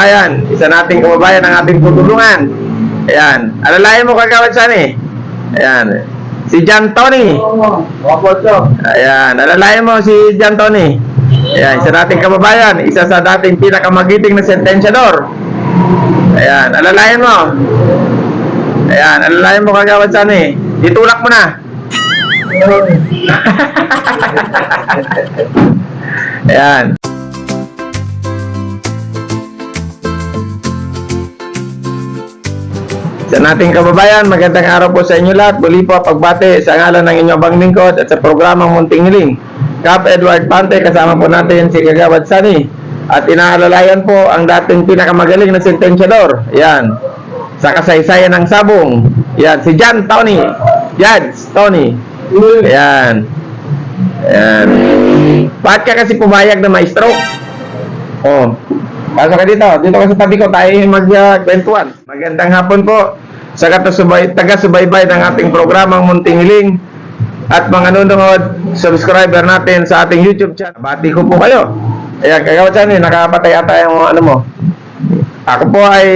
Ayan, isa nating kababayan ang ating tutulungan. Ayan, alalayan mo kagawad saan eh. Ayan, si John Tony. Ayan, alalayan mo si John Tony. Ayan, isa nating kababayan, isa sa dating pinakamagiting na sentensyador. Ayan, alalayan mo. Ayan, alalayan mo kagawad saan eh. Itulak mo na. Ayan. Sa nating kababayan, magandang araw po sa inyo lahat. Muli po pagbate sa ngalan ng inyong bang lingkod at sa programang Munting Hiling. Cap Edward Pante, kasama po natin si Kagawad Sani. At inaalalayan po ang dating pinakamagaling na sentensyador. Yan. Sa kasaysayan ng sabong. Yan. Si John Tony. Judge Tony. Ayan. Ayan. Bakit ka kasi pumayag na maestro? Oh. Pasok ka dito. Dito ka sa tabi ko. Tayo yung mag-kwentuhan. Magandang hapon po sa katasubay, taga-subaybay ng ating programang Munting Hiling at mga nanonood, subscriber natin sa ating YouTube channel. Bati ko po kayo. Ayan, kagawad siya eh, nakapatay ata yung ano mo. Ako po ay,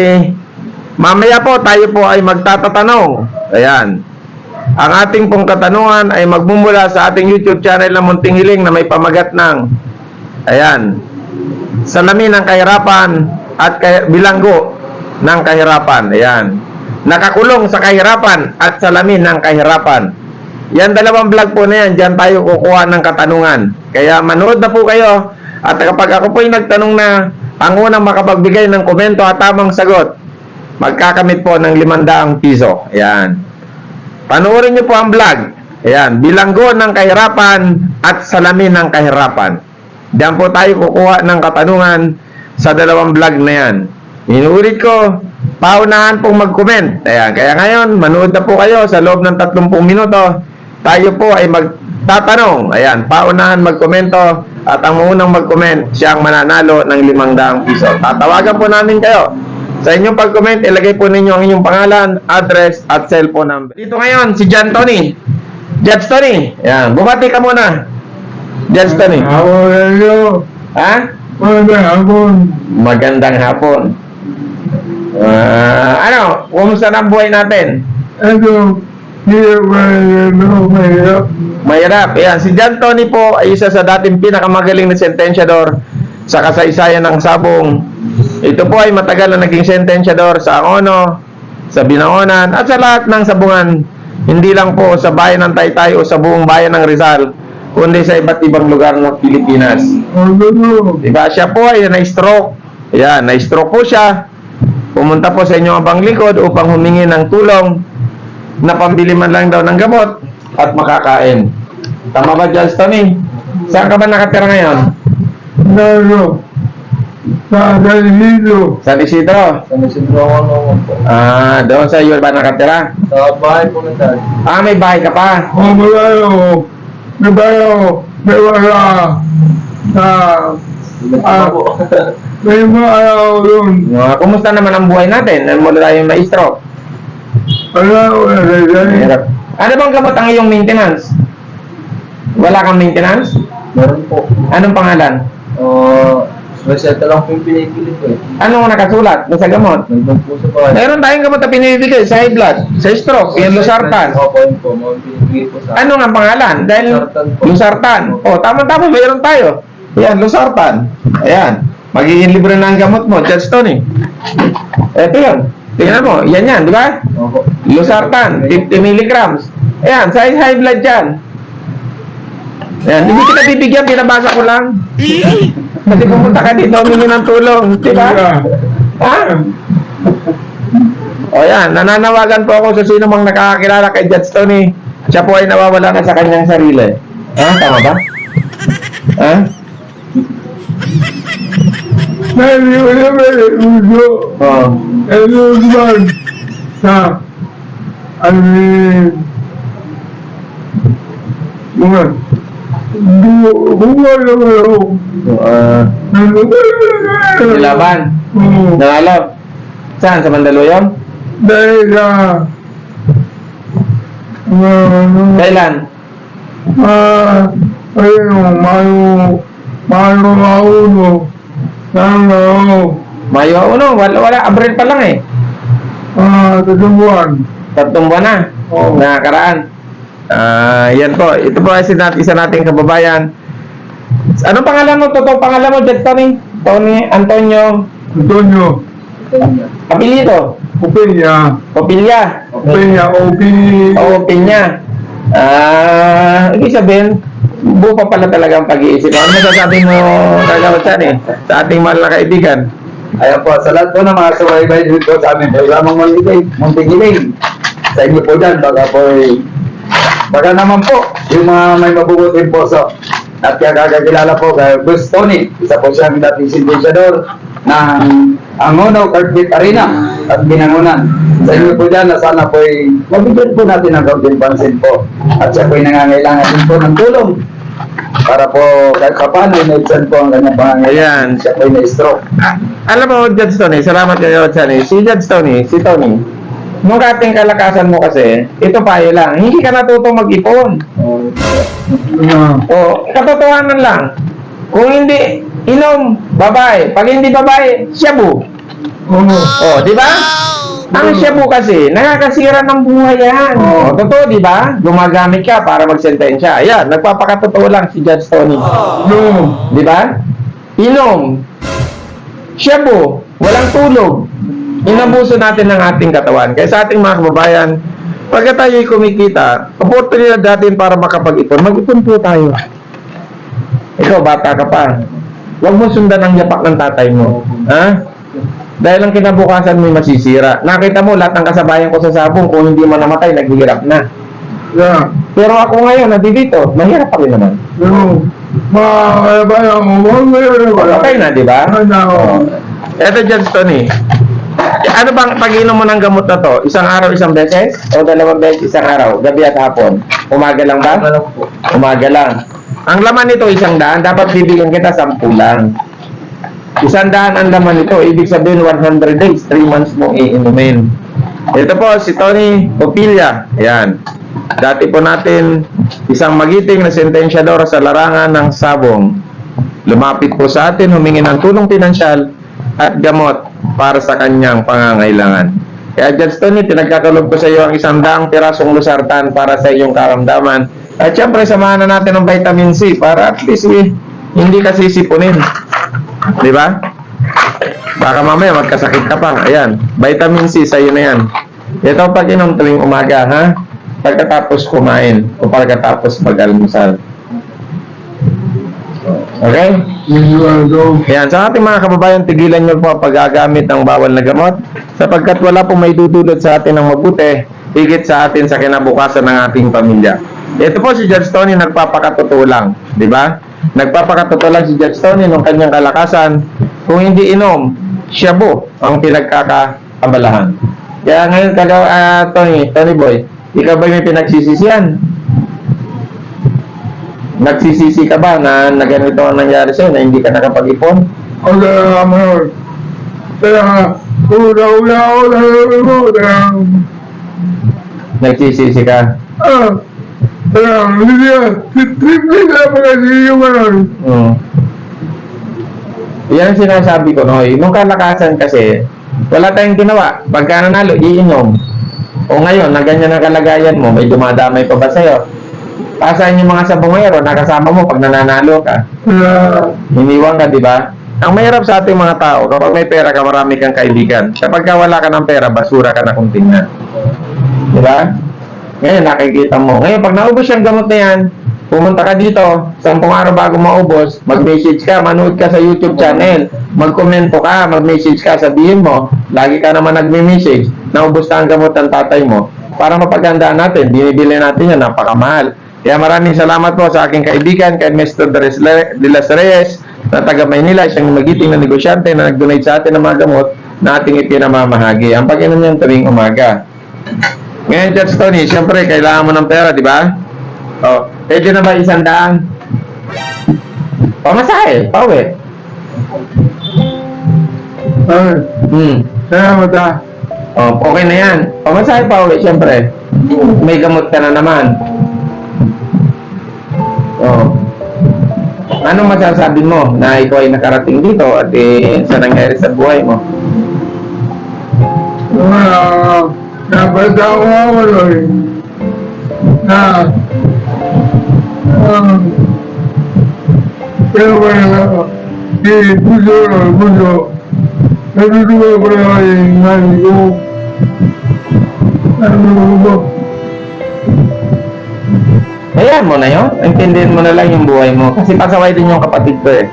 mamaya po tayo po ay magtatatanong. Ayan. Ang ating pong katanungan ay magmumula sa ating YouTube channel na Munting Hiling na may pamagat ng, ayan, salamin ng kahirapan at kay, bilanggo ng kahirapan. Ayan. Nakakulong sa kahirapan at salamin ng kahirapan. Yan dalawang vlog po na yan, dyan tayo kukuha ng katanungan. Kaya manood na po kayo at kapag ako po yung nagtanong na ang unang makapagbigay ng komento at tamang sagot, magkakamit po ng 500 piso. Ayan. Panoorin niyo po ang vlog. Ayan, bilanggo ng kahirapan at salamin ng kahirapan. Diyan po tayo kukuha ng katanungan sa dalawang vlog na yan. Inuulit ko, paunahan pong mag-comment. Ayan, kaya ngayon, manood na po kayo sa loob ng 30 minuto. Tayo po ay magtatanong. Ayan, paunahan magkomento at ang unang mag-comment, siya ang mananalo ng 500 piso. Tatawagan po namin kayo. Sa inyong pag-comment, ilagay po ninyo ang inyong pangalan, address, at cellphone number. Dito ngayon, si John Tony. Judge Tony. Ayan, bumati ka muna. Judge Tony. Ako. Ha? Magandang hapon. Magandang hapon. Ah, ano, kumusta na ang buhay natin? Hindi ba ito mahirap? Mahirap. Ayan, si John Tony po ay isa sa dating pinakamagaling na sentensyador sa kasaysayan ng sabong. Ito po ay matagal na naging sentensyador sa Angono, sa Binaonan, at sa lahat ng sabungan. Hindi lang po sa bayan ng Taytay o sa buong bayan ng Rizal, kundi sa iba't ibang lugar ng Pilipinas. Ano? Diba? Siya po ay na-stroke. Ayan, na-stroke po siya. Pumunta po sa inyong abang likod upang humingi ng tulong na pambili man lang daw ng gamot at makakain. Tama ba, Judge Tony? Saan ka ba nakatira ngayon? Nano? Sa Dalhilo. San Isidro? Sa Isidro ako po. Ah, doon sa iyo ba nakatira? Sa bahay po dad. Ah, may bahay ka pa. Mamalayo. Nabayo. May wala. Sa... Ah, po. may mga araw doon. Ah, kumusta naman ang buhay natin? Ano mo tayong na-stroke? Wala dyan. Hirap. Ano bang gamot ang iyong maintenance? Wala kang maintenance? Meron po. Anong pangalan? Uh, reseta lang po yung pinipili ko eh. Anong nakasulat doon sa gamot? Nandun po sa bahay. Meron tayong gamot na pinibigay sa high blood, sa stroke, yung losartan. Opo, yun po. Mga pinipili po sa Ano nga pangalan? Dahil Losartan po. losartan. Oh, tama-tama, mayroon tayo. Ayan, losartan. Ayan. Magiging libre na ang gamot mo, Judge Tony. Ito yun. Tingnan mo, yan yan, di ba? Losartan, 50 milligrams. Ayan, sa high blood yan. Ayan, hindi kita bibigyan, binabasa ko lang. Kasi pumunta ka dito, humingi ng tulong, di ba? Ha? O yan, nananawagan po ako sa sino mang nakakakilala kay Judge Tony. Siya po ay nawawala na sa kanyang sarili. Ha? Tama ba? Ha? Nani ko na may uso. Oo. Ano naman? Sa... Ano? Mga... Bu- Bunga naman ako. Uh, nilaban. Oo. Nanalo. Saan? Sa Mandaluyong? Dahil sa... Ano... Kailan? Ah, ayun, mayo, mayo ako, no. Sana ako, Mayo uno, wala, wala, Abril pa lang eh. Ah, tatlong buwan. Tatlong buwan na. Oo. Nakakaraan. Ah, yan po. Ito po ay sinat isa nating kababayan. Anong pangalan mo? Totoo pangalan mo, Jet Tony? Tony Antonio Antonio. Apelyido? Openya. Opilya? Openya. OP. O Opinya? Ah, ibig sabihin, buo pa pala talaga ang pag-iisip. Ano masasabi mo, Kagawad Chan eh, sa ating na kaibigan? Ayan po, sa lahat po ng mga subaybay dito sa amin, programang Muntigiling, Muntigiling. Sa inyo po dyan, baka po baka naman po, yung mga may mabubuting puso. At kaya kakakilala po kay Bruce Tony, isa po siyang dating sintesyador ng Angono Carpet Arena at Binangunan. Sa inyo po dyan, na sana po ay mabigyan po natin ng kaunting pansin po. At siya po ay nangangailangan din po ng tulong para po kahit pa paano, inedsan po ang kanyang pangangailangan. Siya po ay na-stroke. Ah, alam mo, Judge Tony, salamat kayo, eh. Si Judge Tony, si Tony, nung ating kalakasan mo kasi, ito payo lang, hindi ka natutong mag-ipon. O, katotohanan lang. Kung hindi inom, babae. Pag hindi babae, shabu. Oo. O, di ba? Ang shabu kasi, nakakasira ng buhay yan. O, totoo, di ba? Gumagamit ka para magsentensya. Ayan, nagpapakatotoo lang si Judge Tony. No. Di ba? Inom. Shabu. Walang tulog. Inabuso natin ng ating katawan. Kaya sa ating mga kababayan, pagka tayo'y kumikita, oportunidad natin para makapag-ipon, mag-ipon po tayo. Ikaw, bata ka pa. Huwag mo sundan ang yapak ng tatay mo. Ha? Dahil ang kinabukasan mo masisira. Nakita mo, lahat ng kasabayan ko sa sabong, kung hindi mo namatay, naghihirap na. Yeah. Pero ako ngayon, nandito, mahirap pa rin naman. No. Mga kaya mo, huwag mo yun. Okay na, di ba? Ano na ako. Eto, Judge Tony. Ano bang pag-inom mo ng gamot na to? Isang araw, isang beses? O dalawang beses, isang araw? Gabi at hapon? Umaga lang ba? Umaga lang. Ang laman nito, isang daan. Dapat bibigyan kita, sampu lang. Isang daan ang laman nito. Ibig sabihin, 100 days. 3 months mong iinumin. Ito po, si Tony Popilla. Ayan. Dati po natin isang magiting na sentensyador sa larangan ng sabong. Lumapit po sa atin, humingi ng tulong pinansyal at gamot para sa kanyang pangangailangan. Kaya Judge Tony, pinagkakalob ko sa iyo ang isang daang pirasong lusartan para sa iyong karamdaman. At syempre, samahan na natin ng vitamin C para at least eh, hindi ka sisipunin. Di ba? Baka mamaya magkasakit ka pa. Ayan, vitamin C sa iyo na yan. Ito pag inom tuwing umaga, ha? Pagkatapos kumain o pagkatapos mag-almusal. Okay? Yan, sa ating mga kababayan, tigilan nyo po ang paggagamit ng bawal na gamot sapagkat wala pong may dudulot sa atin ng mabuti higit sa atin sa kinabukasan ng ating pamilya. Ito po si Judge Tony nagpapakatotoo lang, di ba? Nagpapakatotoo lang si Judge Tony nung kanyang kalakasan. Kung hindi inom, shabu ang pinagkakabalahan. Kaya ngayon, kaga, ah, Tony, Tony Boy, ikaw ba may pinagsisisihan? Nagsisisi ka ba na, na ganito ang nangyari sa'yo na hindi ka nakapag-ipon? Kaya mo yun. Kaya, una, una, una, una, una. Nagsisisi ka? Ah, kaya, hindi yan. Triple na pa kasi yung ano. Mm. Yan ang sinasabi ko, Noy. Nung kalakasan kasi, wala tayong ginawa. Pagka nanalo, iinom. O ngayon, na ganyan ang kalagayan mo, may dumadamay pa ba sa'yo? Pasahan yung mga sabongero, nakasama mo pag nananalo ka. Kaya, Iniwan ka, di ba? Ang mahirap sa ating mga tao, kapag may pera ka, marami kang kaibigan. Kapag ka wala ka ng pera, basura ka na kung tingnan. Di ba? Ngayon, nakikita mo. Ngayon, pag naubos yung gamot na yan, pumunta ka dito, sampung araw bago maubos, mag-message ka, manood ka sa YouTube channel, mag-komento ka, mag-message ka, sabihin mo, lagi ka naman nagme-message, naubos na ang gamot ng tatay mo, para mapagandaan natin, binibili natin yan, napakamahal. Kaya maraming salamat po sa aking kaibigan, kay Mr. De Las Reyes, na taga Maynila, siyang magiting na negosyante na nag-donate sa atin ng mga gamot na ating ipinamamahagi. Ang pag-inom niyan tuwing umaga. Ngayon, Judge Tony, siyempre, kailangan mo ng pera, di ba? O, pwede na ba isang daan? Pamasahe, pauwi. ay, Hmm. salamat ah. O, okay na yan. Pamasahe, pauwi, siyempre. May gamot ka na naman. O. Anong masasabi mo na ikaw ay nakarating dito at eh, sa nangyari sa buhay mo? na napatawa ko rin na um, pero kaya di puso na puso natutuwa ko na yung mali ko ano ba Hayaan mo na yun. Intindihin mo na lang yung buhay mo. Kasi pasaway din yung kapatid ko eh.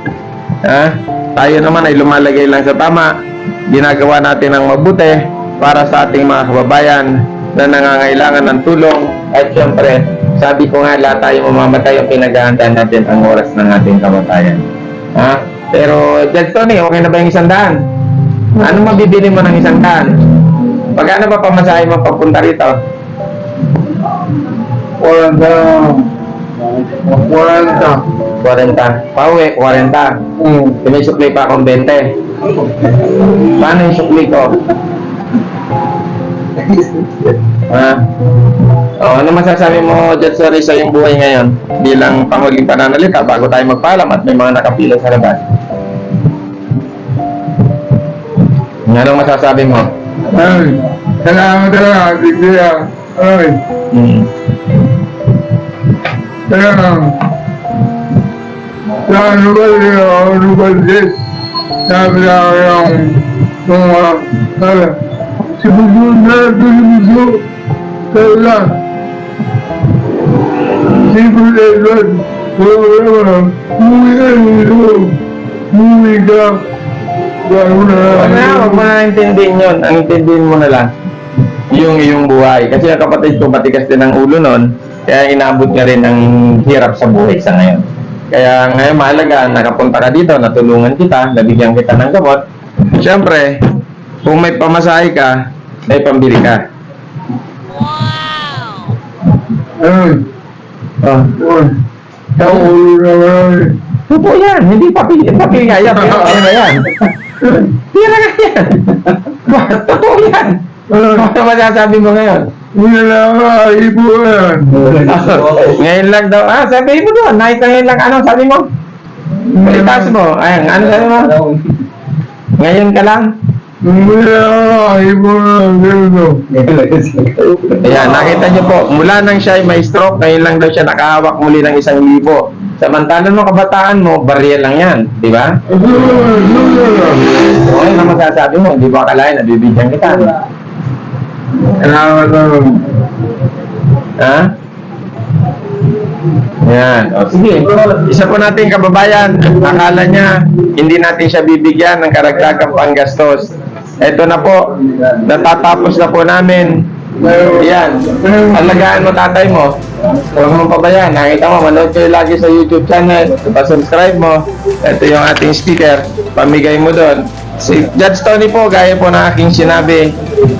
Ha? Tayo naman ay lumalagay lang sa tama. Ginagawa natin ang mabuti para sa ating mga kababayan na nangangailangan ng tulong. At syempre, sabi ko nga lahat tayo mamamatay ang pinaghahandaan natin ang oras ng ating kamatayan. Ha? Pero, Judge Tony, okay na ba yung isang daan? Ano mabibili mo ng isang daan? Pagkano ba pamasahe mo papunta rito? walang ka 40. Pauwi, 40. hmm. May sukli pa akong 20. Paano yung sukli ko? Ha? Oh, ano masasabi mo, Jet Sorry, sa iyong buhay ngayon bilang panguling pananalita bago tayo magpaalam at may mga nakapila sa labas? Anong masasabi mo? ay salamat talaga sige ay Hmm. Sa ano ba siya, ano ba siya, sabi na yung mga, Buso, kaya, si Buso, wala wala wala, umuwi ka gano'n na Wag na, huwag mo na intindihin yun. Ang intindihin mo na lang, yung iyong buhay. Kasi ang kapatid ko matigas din ang ulo nun, kaya inaabot niya rin ang hirap sa buhay sa ngayon. Kaya ngayon mahalaga, nakapunta ka dito, natulungan kita, nabigyan kita ng gamot. Siyempre, kung may pamasahe ka, may pambili ka. Ayun, Oh. ayun, na wala Totoo yan, hindi papi, papi nga yan, pero ano na yan? Pira nga yan. Totoo yan. Ano masasabi mo ngayon? Na nga, ibo yan. ngayon lang daw. Ah, sabihin mo doon. Night ngayon lang. Ano sabi mo? Itaas mo. Ayan, ano sabi mo? Ngayon ka lang. Ayan, nakita niyo po. Mula nang siya ay may stroke, ngayon lang daw siya nakahawak muli ng isang libo. Samantalang nung kabataan mo, barya lang yan. Di ba? Na, ito na. Masasabi mo, di ba akalain na bibigyan kita? Kailangan na. Ha? Yan. O, sige. Isa po natin kababayan, akala niya hindi natin siya bibigyan ng karagdagang panggastos. Ito na po, natatapos na po namin. Yan. Alagaan mo tatay mo. Huwag mo pabayaan. Nakita mo, manood kayo lagi sa YouTube channel. Pa-subscribe mo. Ito yung ating sticker. Pamigay mo doon. Si Judge Tony po, gaya po ng aking sinabi,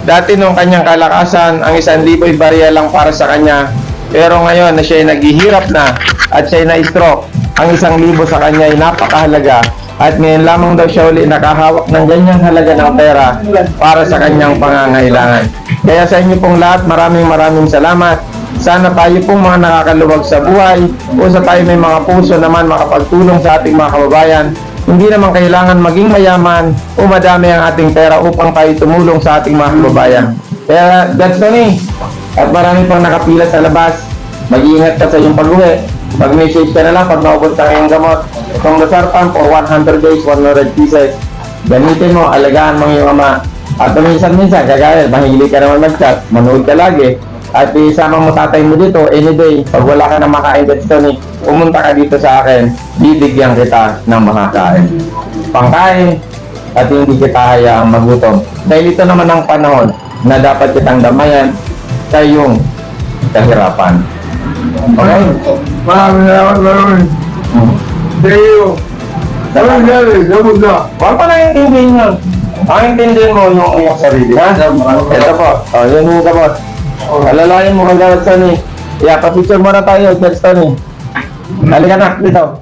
dati nung kanyang kalakasan, ang isang libo'y barya lang para sa kanya. Pero ngayon na siya ay naghihirap na at siya ay na-stroke, ang isang libo sa kanya ay napakahalaga. At ngayon lamang daw siya uli nakahawak ng ganyang halaga ng pera para sa kanyang pangangailangan. Kaya sa inyo pong lahat, maraming maraming salamat. Sana tayo pong mga nakakaluwag sa buhay o sa tayo may mga puso naman makapagtulong sa ating mga kababayan. Hindi naman kailangan maging mayaman o madami ang ating pera upang tayo tumulong sa ating mga kababayan. Kaya that's Tony. At marami pang nakapila sa labas. Mag-iingat ka sa iyong pag-uwi. Mag-message ka na lang pag naubos ang iyong gamot. Itong Losartan for 100 days, 100 pieces. Gamitin mo, alagaan mo iyong ama. At minsan-minsan, kagaya, mahilig ka naman mag-chat, manood ka lagi. At isama mo tatay mo dito, any day, pag wala ka na makain that's Tony, pumunta ka dito sa akin, bibigyan kita ng makakain. Pangkain, at hindi kita hayaang magutom. Dahil ito naman ang panahon na dapat kitang damayan sa iyong kahirapan. Okay? Maraming salamat, maraming. You. Sabi dali, sabi na. Huwag pa lang intindihin yun. Ang intindihin mo yung iyong sarili, ha? Ito po. O, oh, yun yung gamot. Alalayan mo kagawad sa ni. Yeah, pa-picture muna tayo, Judge Tony. Halika na, dito.